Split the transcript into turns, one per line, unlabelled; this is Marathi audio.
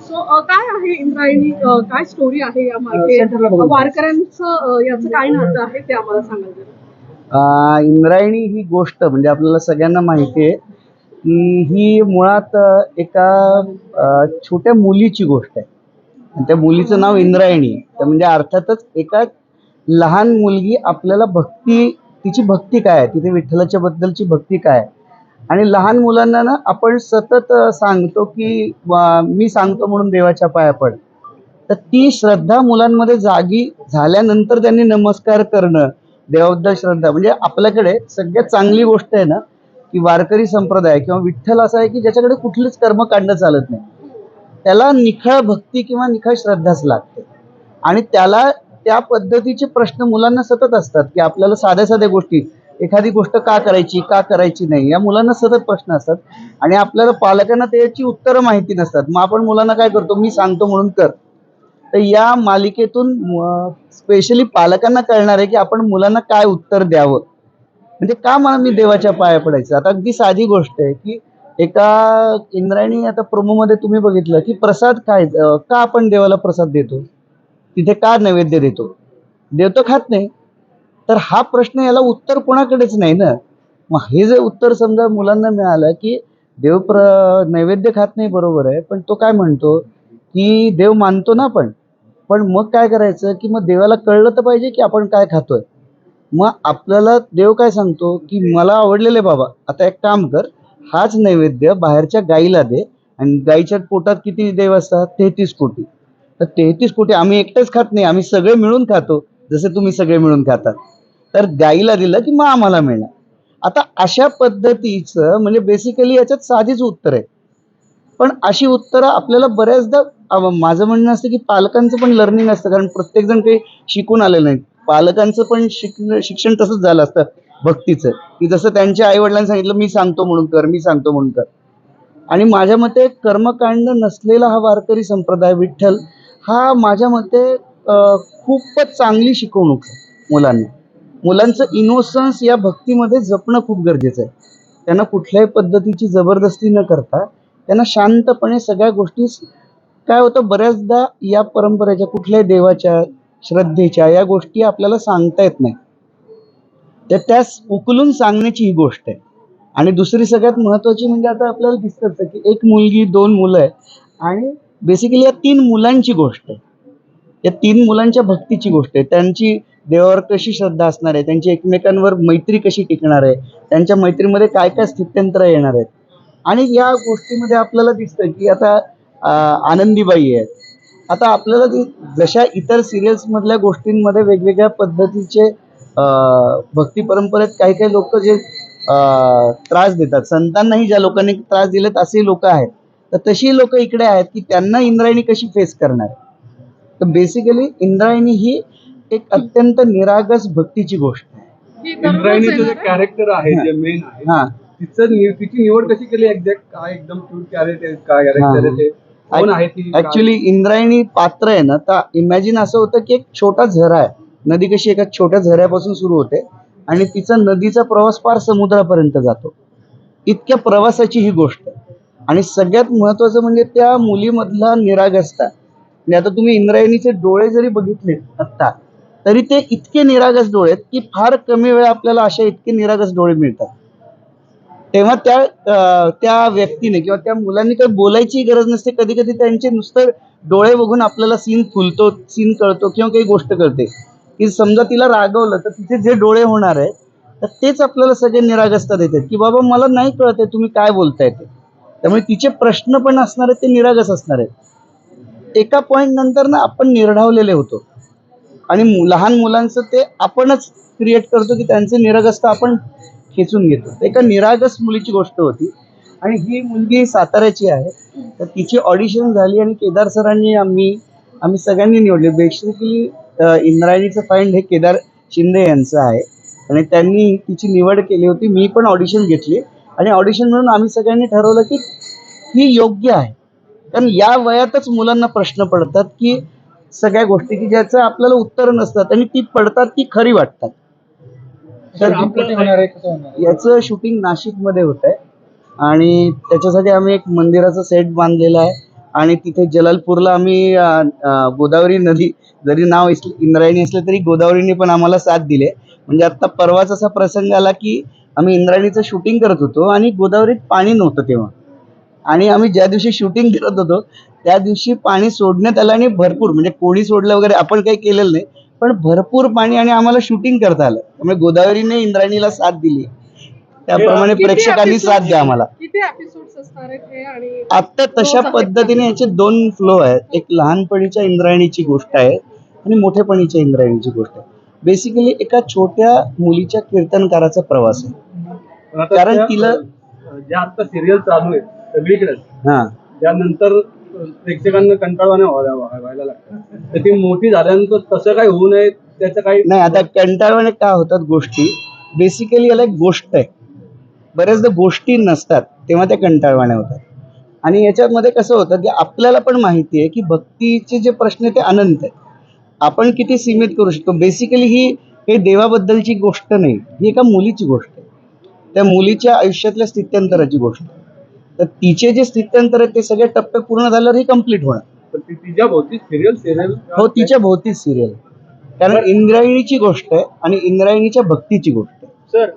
सो काय आहे इंद्रायणी? काय स्टोरी आहे या मागे. वारकऱ्यांचं याचं काय नातं आहे ते आम्हाला
इंद्रायणी ही गोष्ट म्हणजे आपल्याला सगळ्यांना माहिती आहे की ही मुळात एका छोट्या मुलीची गोष्ट आहे. त्या मुलीचं नाव इंद्रायणी. तर म्हणजे अर्थातच एका लहान मुलगी आपल्याला भक्ती तिची भक्ती काय आहे? तिथे विठ्ठलाच्या बद्दलची भक्ती काय आहे? आणि लहान मुलांना ना आपण सतत सांगतो की मी सांगतो म्हणून देवाच्या पाया पड. तर ती श्रद्धा मुलांमध्ये जागी झाल्यानंतर त्यांनी नमस्कार करणं देवाबद्दल श्रद्धा म्हणजे आपल्याकडे सगळ्यात चांगली गोष्ट आहे ना की वारकरी संप्रदाय किंवा विठ्ठल असा आहे की ज्याच्याकडे कुठलीच कर्मकांड चालत नाही. त्याला निखळ भक्ती किंवा निखळ श्रद्धाच लागते. आणि त्याला त्या पद्धतीचे प्रश्न मुलांना सतत असतात की आपल्याला साध्या साध्या गोष्टी एखादी गोष्ट का करायची का करायची नाही या मुलांना सतत प्रश्न असतात. आणि आपल्याला पालकांना त्याची उत्तरं माहिती नसतात. मग आपण मुलांना काय करतो? मी सांगतो म्हणून कर. तर या मालिकेतून स्पेशली पालकांना कळणार आहे की आपण मुलांना काय उत्तर द्यावं. म्हणजे का मला मी देवाच्या पाया पडायचं? आता अगदी साधी गोष्ट आहे की एका इंद्रायणी आता प्रोमोमध्ये तुम्ही बघितलं की प्रसाद काय का आपण देवाला प्रसाद देतो? तिथे का नैवेद्य देतो? देव तर खात नाही. तर हा प्रश्न याला उत्तर कोणाकडेच नाही ना? मग हे जे उत्तर समजा मुलांना मिळालं की देव प्र नैवेद्य खात नाही बरोबर आहे पण तो काय म्हणतो? की देव मानतो ना आपण. पण मग काय करायचं की मग देवाला कळलं तर पाहिजे की आपण काय खातोय. मग आपल्याला देव काय सांगतो की मला आवडलेले बाबा आता एक काम कर हाच नैवेद्य बाहेरच्या गाईला दे आणि गाईच्या पोटात किती देव असतात? तेहतीस कोटी. तर तेहतीस कोटी आम्ही एकटेच खात नाही आम्ही सगळे मिळून खातो जसे तुम्ही सगळे मिळून खातात तर गाईला दिलं की मग आम्हाला मिळणार. आता अशा पद्धतीचं म्हणजे बेसिकली याच्यात साधीच उत्तर आहे. पण अशी उत्तरं आपल्याला बऱ्याचदा माझं म्हणणं असतं की पालकांचं पण लर्निंग असतं. कारण प्रत्येकजण काही शिकून आलेलं नाही पालकांचं पण शिक शिक्षण तसंच झालं असतं भक्तीचं. की जसं त्यांच्या आईवडिलांनी सांगितलं मी सांगतो म्हणून कर मी सांगतो म्हणून कर. आणि माझ्या मते कर्मकांड नसलेला हा वारकरी संप्रदाय विठ्ठल हा माझ्या मते खूपच चांगली शिकवणूक आहे मुलांना. मुलांचं इनोसन्स या भक्तीमध्ये जपणं खूप गरजेचं आहे. त्यांना कुठल्याही पद्धतीची जबरदस्ती न करता त्यांना शांतपणे सगळ्या गोष्टी काय होतं बऱ्याचदा या परंपरेच्या कुठल्याही देवाच्या श्रद्धेच्या या गोष्टी आपल्याला सांगता येत नाही तर त्यास उकलून सांगण्याची ही गोष्ट आहे. आणि दुसरी सगळ्यात महत्त्वाची म्हणजे आता आपल्याला दिसतच की एक मुलगी दोन मुलं आहे. आणि बेसिकली या तीन मुलांची गोष्ट आहे. या तीन मुलांच्या भक्तीची गोष्ट आहे. त्यांची देवावर कशी श्रद्धा असणार आहे? त्यांची एकमेकांवर मैत्री कशी टिकणार आहे? त्यांच्या मैत्रीमध्ये काय काय स्थित्यंतर येणार आहेत? आणि या गोष्टीमध्ये आपल्याला दिसतं की आता आनंदीबाई आहेत. आता आपल्याला जशा इतर सिरियल्स मधल्या गोष्टींमध्ये वेगवेगळ्या पद्धतीचे भक्ती परंपरेत काही काही लोक जे त्रास देतात. संतांनाही ज्या लोकांनी त्रास दिलेत असे लोक आहेत. तर तशी लोक इकडे आहेत की त्यांना इंद्रायणी कशी फेस करणार? तर बेसिकली इंद्रायणी ही एक अत्यंत निरागस भक्तीची गोष्ट आहे.
इंद्रायणीचं जे? कॅरेक्टर आहे जे मेन आहे
हा.
तिचं तिची निवड कशी केली एक्झॅक्ट काय एकदम क्यूट कॅरेक्टर काय कॅरेक्टर आहे
ऍक्च्युली इंद्रायणी पात्र आहे ना तर इमॅजिन असं होतं की एक छोटा झरा आहे. नदी कशी एका छोट्या झऱ्यापासून सुरू होते आणि तिचा नदीचा प्रवास फार समुद्रापर्यंत जातो. इतक्या प्रवासाची ही गोष्ट आहे. आणि सगळ्यात महत्वाचं म्हणजे त्या मुलीमधला निरागसता. म्हणजे आता तुम्ही इंद्रायणीचे डोळे जरी बघितले आत्ता तरी ते इतके निरागस डोळे आहेत की फार कमी वेळा आपल्याला अशा इतके निरागस डोळे मिळतात. तेव्हा त्या त्या व्यक्तीने किंवा त्या मुलांनी काही बोलायची गरज नसते. कधी कधी त्यांचे नुसतं डोळे बघून आपल्याला सीन फुलतो सीन कळतो किंवा काही गोष्ट कळते. की समजा तिला रागवलं तर तिथे जे डोळे होणार आहे तर तेच आपल्याला सगळे निरागसता देतात. की बाबा मला नाही कळत आहे तुम्ही काय बोलताय ते. त्यामुळे तिचे प्रश्न पण असणार आहेत ते निरागस असणार आहेत. एका पॉईंट नंतर ना आपण निर्ढावलेले होतो. आणि मु- लहान मुलांचं ते आपणच क्रिएट करतो की त्यांचे निरागसता आपण खेचून घेतो. एका निरागस मुलीची गोष्ट होती. आणि ही मुलगी साताऱ्याची आहे. तर तिची ऑडिशन झाली आणि केदार सरांनी आम्ही आम्ही सगळ्यांनी निवडले. बेसिकली इंद्रायणीचं फाइंड हे केदार शिंदे यांचं आहे. आणि त्यांनी तिची निवड केली होती. मी पण ऑडिशन घेतली. आणि ऑडिशन म्हणून आम्ही सगळ्यांनी ठरवलं की ही योग्य आहे. कारण या वयातच मुलांना प्रश्न पडतात की सगळ्या गोष्टी की ज्याचं आपल्याला उत्तर नसतात आणि ती पडतात ती खरी वाटतात. तर? याचं शूटिंग नाशिकमध्ये होत आहे आणि त्याच्यासाठी आम्ही एक मंदिराचा सेट बांधलेला आहे. आणि तिथे जलालपूरला आम्ही गोदावरी नदी जरी नाव इंद्रायणी असलं तरी गोदावरीने पण आम्हाला साथ दिले म्हणजे आत्ता परवाच असा प्रसंग आला की आम्ही इंद्रायणीचं शूटिंग करत होतो आणि गोदावरीत पाणी नव्हतं तेव्हा. आणि आम्ही ज्या दिवशी शूटिंग करत होतो त्या दिवशी पाणी सोडण्यात आलं आणि भरपूर म्हणजे कोणी सोडलं वगैरे आपण काही केलेलं नाही पण भरपूर पाणी आणि आम्हाला शूटिंग करता आलं. त्यामुळे गोदावरीने इंद्रायणीला साथ दिली. त्याप्रमाणे प्रेक्षकांनी साथ द्या आम्हाला.
किती एपिसोड्स असणार आहेत हे आणि
आता तशा पद्धतीने याचे दोन फ्लो आहेत. एक लहानपणीच्या इंद्रायणीची गोष्ट आहे आणि मोठेपणीच्या इंद्रायणीची गोष्ट आहे. बेसिकली एका छोट्या मुलीच्या कीर्तनकाराचा प्रवास आहे. कारण तिला-
ज्या आता सिरियल चालू आहेत सगळीकडे
हा.
त्यानंतर प्रेक्षकांना कंटाळवाने व्हायला व्हायला लागतं तर ती मोठी झाल्यानंतर तसं काही होऊ नये त्याचं काही
नाही आता कंटाळवाणे का होतात गोष्टी? बेसिकली याला एक गोष्ट आहे. बऱ्याचदा गोष्टी नसतात तेव्हा त्या कंटाळवाण्या होतात. आणि याच्यामध्ये कसं होतं की आपल्याला पण माहिती आहे की भक्तीचे जे प्रश्न आहे ते अनंत आहेत. आपण किती सीमित करू शकतो? बेसिकली ही काही देवाबद्दलची गोष्ट नाही ही एका मुलीची गोष्ट आहे. त्या मुलीच्या आयुष्यातल्या स्थित्यंतराची गोष्ट. तर तिचे जे स्थित्यंतर आहेत ते सगळे टप्पे पूर्ण झाल्यावर ही कंप्लीट होणार.
तिच्या भोवती सिरियल सिरियल
हो तिच्या भोवतीच सिरियल कारण इंद्रायणीची गोष्ट आहे आणि इंद्रायणीच्या भक्तीची गोष्ट आहे.
सर